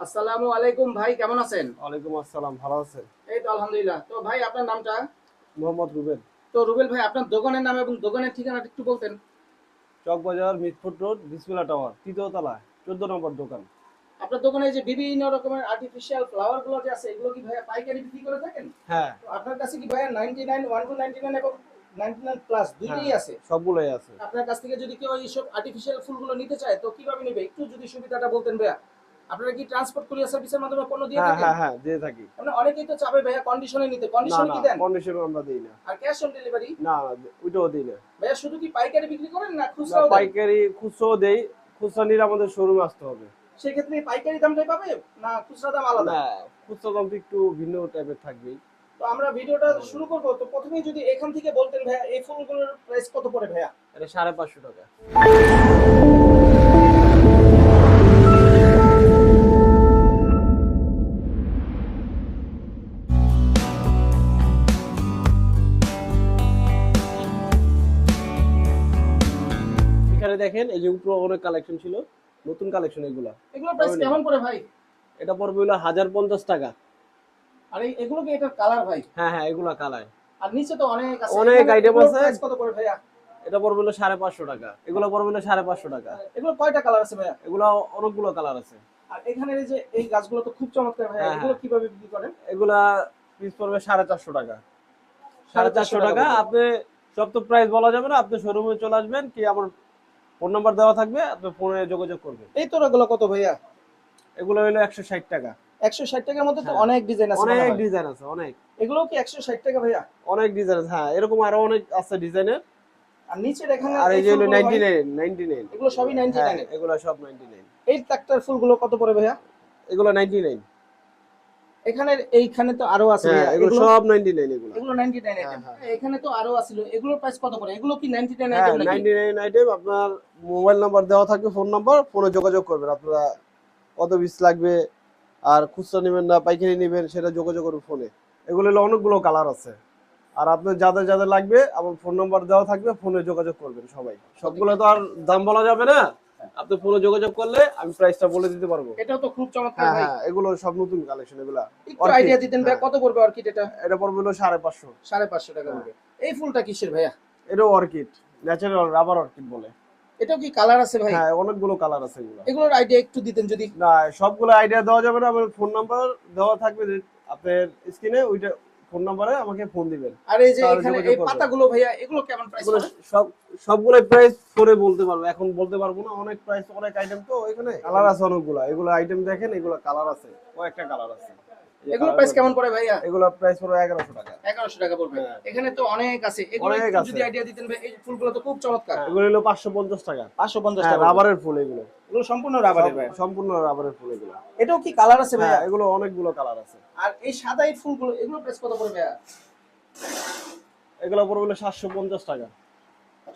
আসসালামু আলাইকুম ভাই কেমন আছেন? ওয়ালাইকুম আসসালাম ভালো আছেন? এই তো আলহামদুলিল্লাহ। তো ভাই আপনার নামটা? মোহাম্মদ রুবেল। তো রুবেল ভাই আপনার দোকানের নাম এবং দোকানের ঠিকানাটা একটু বলতেন। Chawkbazar Mitford road Bismillah tower তৃতীয় তলা চোদ্দ নম্বর দোকান। আপনার দোকানে যে বিভিন্ন রকমের আর্টিফিশিয়াল ফ্লাওয়ারগুলো যে আছে এগুলো কি ভাইয়া পাইকারি বিক্রি করে থাকেন? হ্যাঁ। তো আপনার কাছে কি ভাইয়া ninety nine one two ninety nine এবং নাইনটি নাইন প্লাস দুইটাই হ্যাঁ। আছে? সবগুলোই আছে। আপনার কাছ থেকে যদি কেউ এইসব আর্টিফিশিয়াল ফুলগুলো নিতে চায় তো কীভাবে নেবে? একটু যদি সুবিধাটা বলতেন ভাইয়া। আপনারা কি ট্রান্সপোর্ট কুরিয়ার সার্ভিসের মাধ্যমে পণ্য দিয়ে হ্যাঁ থাকেন? হ্যাঁ হ্যাঁ দিয়ে থাকি। মানে অনেকেই তো চাবে ভাইয়া কন্ডিশনে নিতে কন্ডিশনে কি দেন? কন্ডিশন আমরা দিই না। আর ক্যাশ অন ডেলিভারি না ওইটাও দিই না। ভাইয়া শুধু কি পাইকারি বিক্রি করেন না খুচরাও দেন? পাইকারি খুচরো দেই খুচরা নিলে আমাদের শোরুমে আসতে হবে। সেক্ষেত্রে পাইকারি দামটাই পাবে না খুচরা দাম আলাদা? না খুচরা দাম তো একটু ভিন্ন টাইপের থাকবেই। তো আমরা ভিডিওটা শুরু করব। তো প্রথমেই যদি এখান থেকে বলতেন ভাইয়া এই ফুলগুলোর প্রাইস কত পড়ে ভাইয়া? এটা সাড়ে পাঁচশো টাকা। দেখেন এই যে উপরে অনেক কালেকশন ছিল নতুন কালেকশন এগুলা। এগুলোর প্রাইস কেমন পড়ে ভাই? এটা পড়বে হলো হাজার পঞ্চাশ টাকা। আর এই- এগুলো কি এটার কালার ভাই? হ্যাঁ হ্যাঁ এগুলা কালার আর নিচে তো অনেক আছে। অনেক এগুলোর আছে। কত পড়ে ভাইয়া? এটা পড়বে হলো সাড়ে পাঁচশো টাকা। এগুলো পড়বে হলো সাড়ে পাঁচশো টাকা। এগুলো কয়টা কালার আছে ভাইয়া? এগুলো অনেকগুলো কালার আছে। আর এখানে এই যে এই গাছগুলো তো খুব চমৎকার ভাইয়া। হ্যাঁ, এগুলো কীভাবে বিক্রি করেন? এগুলা পিস পড়বে সাড়ে চারশো টাকা। সাড়ে চারশো টাকা। আপনি সব তো প্রাইস বলা যাবে না। আপনি শোরুমে চলে আসবেন কি আমার ফোন নাম্বার দেওয়া থাকবে আপনি ফোনে যোগাযোগ করবেন। এই তোরাগুলো কত ভাইয়া? এগুলো হলো একশো ষাট টাকা। একশো ষাট টাকার মধ্যে তো হ্যাঁ। অনেক ডিজাইন আছে অনেক ডিজাইন আছে অনেক। এগুলো কি একশো ষাট টাকা ভাইয়া? অনেক ডিজাইন আছে হ্যাঁ এরকম আরও অনেক আছে ডিজাইনের আর নিচে এখানে আর এই যে হলো ফুলগুলো নাইনটি ভাই, নাইন নাইনটি নাইন এগুলো সবই নাইনটি হ্যাঁ নাইন এগুলো সব নাইনটি নাইন এই তাকটার ফুলগুলো কত পড়ে ভাইয়া? এগুলো নাইনটি নাইন এখানে এইখানে তো আরও আছে হ্যাঁ এগুলো সব নাইনটি নাইন এগুলো। এগুলো 99 হ্যাঁ, আইটেম হ্যাঁ। এখানে তো আরও আছিল। এগুলোর প্রাইস কত পড়ে? এগুলো কি 99 হ্যাঁ আইটেম নাকি? নাইনটি নাইন আইটেম আপনার মোবাইল নাম্বার দেওয়া থাকবে ফোন নাম্বার ফোনে যোগাযোগ করবেন। আপনারা কত পিস লাগবে আর খুচরা নেবেন না পাইকারি নেবেন সেটা যোগাযোগ করবেন ফোনে এগুলো হলো অনেকগুলো কালার আছে। আর আপনার যাদের যাদের লাগবে আমার ফোন নাম্বার দেওয়া থাকবে ফোনে যোগাযোগ করবেন সবাই। সবগুলো তো আর দাম বলা যাবে না। আপনি ফোনে যোগাযোগ করলে আমি প্রাইসটা বলে দিতে পারব। এটাও তো খুব চমৎকার হ্যাঁ ভাই। হ্যাঁ এগুলো সব নতুন কালেকশন এগুলা একটু আইডিয়া দিতেন ভাই হ্যাঁ। কত পড়বে অর্কিড এটা? এটা পড়বে হলো সাড়ে পাঁচশো। 550 টাকা পড়বে। এই ফুলটা কিসের ভাইয়া? এটাও অর্কিড ন্যাচারাল রাবার অর্কিড বলে। এটাও কি কালার আছে ভাই? হ্যাঁ অনেকগুলো কালার আছে এগুলো। এগুলোর আইডিয়া একটু দিতেন যদি। না সবগুলো আইডিয়া দেওয়া যাবে না আমার ফোন নাম্বার দেওয়া থাকবে আপনার স্ক্রিনে ওইটা ফোন নাম্বারে আমাকে ফোন দিবেন। আর এই যে এখানে এই পাতাগুলো ভাইয়া এগুলো কেমন প্রাইস সব সবগুলো প্রাইস পরে বলতে পারব। এখন বলতে পারব না অনেক প্রাইস অনেক আইটেম তো এখানে। কালার আছে অনেকগুলো এগুলো আইটেম দেখেন এগুলো কালার আছে। কয়েকটা কালার আছে। এগুলো প্রাইস কেমন পড়ে ভাইয়া? এগুলো প্রাইস পড়বে এগারোশো টাকা। 1100 টাকা পড়বে। হ্যাঁ। এখানে তো অনেক আছে। এগুলো যদি আইডিয়া দিতেন ভাই এই ফুলগুলো তো খুব চমৎকার। এগুলো হলো পাঁচশো পঞ্চাশ টাকা। 550 হ্যাঁ টাকা। রাবারের ফুল এগুলো। এগুলো সম্পূর্ণ রাবারের ভাই। সম্পূর্ণ রাবারের ফুল এগুলো। এটাও কি কালার আছে হ্যাঁ ভাইয়া এগুলো অনেকগুলো কালার আছে। আর এই সাদা এই ফুলগুলো এগুলো প্রাইস কত পড়বে ভাইয়া? এগুলো পড়বে হলো সাতশো পঞ্চাশ টাকা।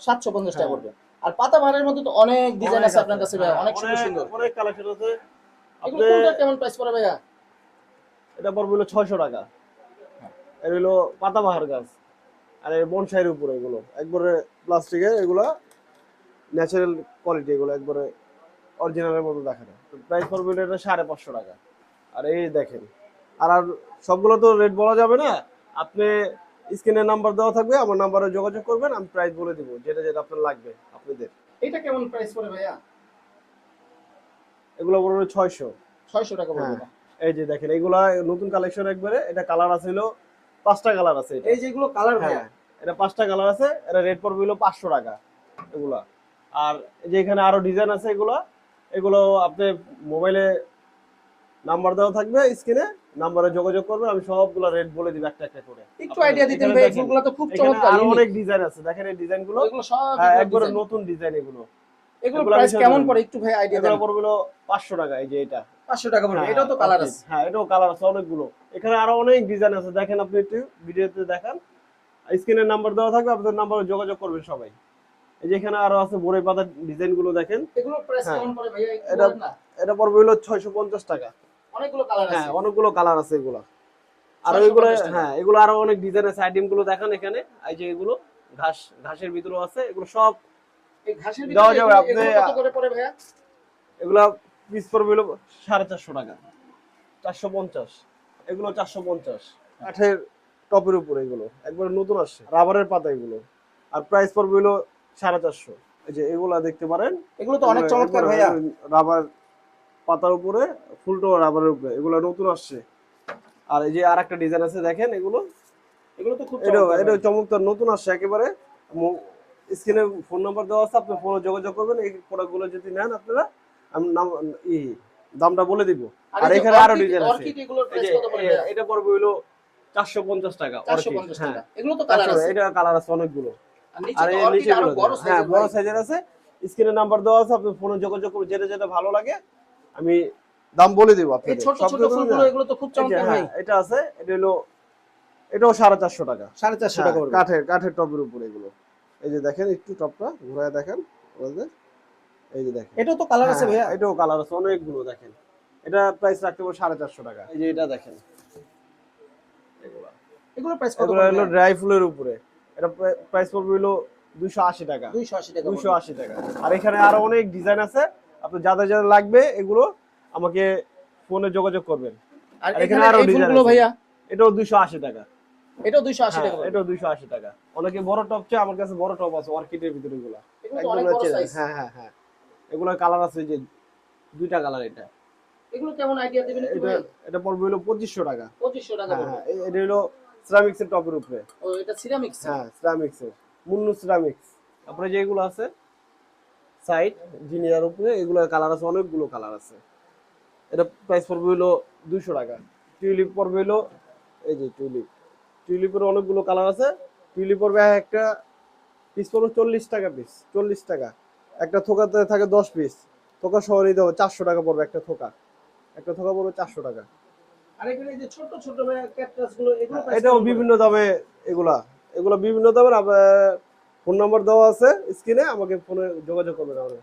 সাতশো পঞ্চাশ টাকা হ্যাঁ। পড়বে। আর পাতা বাহারের মধ্যে তো অনেক ডিজাইন আছে আপনার কাছে ভাইয়া হ্যাঁ, অনেক সুন্দর সুন্দর। অনেক কালেকশন আছে। এগুলো আপনি কোনটা কেমন প্রাইস পড়ে ভাইয়া? এটা পড়বে হলো ছয়শো টাকা। এর হলো পাতাবাহার গাছ। আর এই বনসাইয়ের উপরে এগুলো। একবারে প্লাস্টিকের এগুলো ন্যাচারাল কোয়ালিটি এগুলো একবারে অরিজিনালের মতো দেখা যায়। প্রাইস পড়বে হলো এটা সাড়ে পাঁচশো টাকা। আর এই দেখেন আর আর সবগুলো তো রেট বলা যাবে না। আপনি স্ক্রিনের নাম্বার দেওয়া থাকবে আমার নাম্বারে যোগাযোগ করবেন আমি প্রাইস বলে দিব যেটা যেটা আপনার লাগবে আপনাদের। এটা কেমন প্রাইস পড়ে ভাইয়া? এগুলো পড়বে ছয়শো। ছয়শো টাকা পড়বে। হ্যাঁ। এই যে দেখেন এগুলা নতুন কালেকশন একবারে এটা কালার আছে হলো পাঁচটা কালার আছে। এই যেগুলো কালার ভাইয়া হ্যাঁ এটা পাঁচটা কালার আছে এটা রেট পড়বে হলো পাঁচশো টাকা এগুলা। আর এই যে এখানে আরও ডিজাইন আছে এগুলো এগুলো আপনি মোবাইলে নাম্বার দেওয়া থাকবে স্ক্রিনে নাম্বারে যোগাযোগ করবেন আমি সবগুলো রেট বলে দিব একটা একটা করে। একটু আইডিয়া দিতেন ভাই ফুলগুলো তো খুব চমৎকার আরও। অনেক ডিজাইন আছে দেখেন এই ডিজাইনগুলো। এগুলো সব হ্যাঁ, একবারে নতুন ডিজাইন এগুলো। এগুলো এগুলো প্রাইস কেমন। পড়ে? একটু ভাই আইডিয়া দেন। এগুলো পড়বে হলো পাঁচশো টাকা এই যে এটা। পাঁচশো টাকা পড়বে। হ্যাঁ, এটাও তো কালার আছে। হ্যাঁ এটাও কালার আছে অনেকগুলো। এখানে আরও অনেক ডিজাইন আছে। দেখেন আপনি একটু ভিডিওতে দেখান। স্ক্রিনের নাম্বার দেওয়া থাকবে আপনাদের নাম্বারে যোগাযোগ করবেন সবাই। এই যে এখানে আরও আছে বড়ই পাতার ডিজাইনগুলো দেখেন। এগুলো প্রাইস হ্যাঁ। কেমন পড়ে ভাইয়া? এটা- এটা পড়বে হলো ছয়শো পঞ্চাশ টাকা। অনেকগুলো কালার হ্যাঁ আছে অনেকগুলো কালার আছে এগুলো। আর 650 ওইগুলো হ্যাঁ এগুলো আরও অনেক ডিজাইন আছে। আইটেমগুলো দেখান এখানে। এই যে এগুলো ঘাস ঘাসের ভিতরেও আছে। এগুলো সব এই ঘাসের দেওয়া যাবে, আপনি- কত করে পড়ে ভাইয়া? এগুলা পিস পড়বে হলো সাড়ে চারশো টাকা। চারশো পঞ্চাশ। এগুলো চারশো পঞ্চাশ। কাঠের টপের উপরে এগুলো। একবারে নতুন আসছে। রাবারের পাতা এগুলো। আর প্রাইস পড়বে হলো সাড়ে চারশো। এই যে এগুলা দেখতে পারেন। এগুলো তো অনেক চমৎকার ভাইয়া। রাবার পাতার উপরে ফুলটো রাবারের উপরে। এগুলো নতুন আসছে। আর এই যে আর একটা ডিজাইন আছে দেখেন এগুলো। এগুলো তো খুব এটা চমৎকার এটা চমৎকার নতুন আসছে একেবারে। স্ক্রিনে ফোন নাম্বার দেওয়া আছে আপনি ফোনে যোগাযোগ করবেন। এই প্রোডাক্টগুলো যদি নেন আপনারা আমি নাম ই দামটা বলে দিব। আর এখানে আরও ডিজাইন আছে। এই? এটা পড়বে হলো চারশো পঞ্চাশ টাকা 450 হ্যাঁ। টাকা। এগুলো তো কালার আছে। এটা কালার আছে অনেকগুলো। আর নিচে অর্কিড নিচে হ্যাঁ বড় সাইজের আছে। স্ক্রিনে নাম্বার দেওয়া আছে আপনি ফোনে যোগাযোগ করুন যেটা যেটা ভালো লাগে আমি দাম বলে দিব এই আপনাদের। ছোট ছোট ফুলগুলো এগুলো তো খুব চমৎকার ভাই। হ্যাঁ, এটা আছে এটা হলো এটাও সাড়ে চারশো টাকা। সাড়ে চারশো হ্যাঁ, টাকা কাঠের কাঠের টপের উপরে এগুলো। এই যে দেখেন একটু টপটা ঘুরায় দেখেন বুঝলেন? এই যে দেখেন। এটাও তো কালার আছে হ্যাঁ, ভাইয়া। এটাও কালার আছে অনেকগুলো দেখেন। এটা প্রাইস রাখতে পারব সাড়ে চারশো টাকা। এই যে এটা দেখেন। এগুলো। প্রাইস কত এগুলো হলো ড্রাই ফুলের উপরে। এটা প্রাইস পড়বে হলো দুশো আশি টাকা। 280 টাকা দুশো আশি টাকা। আর এখানে আরও অনেক ডিজাইন আছে। আপনি যাদের যাদের লাগবে এগুলো আমাকে ফোনে যোগাযোগ করবেন। আর আর এখানে এখানে আরও ডিজাইন ভাইয়া? এটাও দুশো আশি টাকা। এটাও 280 টাকা হ্যাঁ, এটাও টাকা। অনেকে বড় টপ চায় আমার কাছে বড় টপ আছে অর্কিডের ভিতরে এগুলো। সাইজ হ্যাঁ হ্যাঁ হ্যাঁ। এগুলো কালার আছে যে দুইটা কালার এটা। এগুলো কেমন আইডিয়া দিবেন এটা এটা পড়বে হলো পঁচিশশো টাকা। 2500 টাকা হ্যাঁ হ্যাঁ এটা হলো সিরামিক্স এর টপের উপরে। ও এটা সিরামিক্স হ্যাঁ সিরামিক্স এর মুন্নু সিরামিক্স তারপরে যেগুলো আছে সাইড জিনিয়ার উপরে এগুলো কালার আছে অনেকগুলো কালার আছে। এটা প্রাইস পড়বে হলো দুশো টাকা। টিউলিপ পড়বে হলো এই যে টিউলিপ টিউলিপের অনেকগুলো কালার আছে। টিউলিপ পড়বে একটা পিস পড়বে চল্লিশ টাকা পিস চল্লিশ টাকা। একটা থোকাতে থাকে দশ পিস থোকা নিতে হবে চারশো টাকা পড়বে একটা থোকা। একটা থোকা পড়বে চারশো টাকা। এটাও বিভিন্ন দামে এগুলা। এগুলা বিভিন্ন দামের ফোন নাম্বার দেওয়া আছে স্ক্রিনে আমাকে ফোনে যোগাযোগ করবেন আমাদের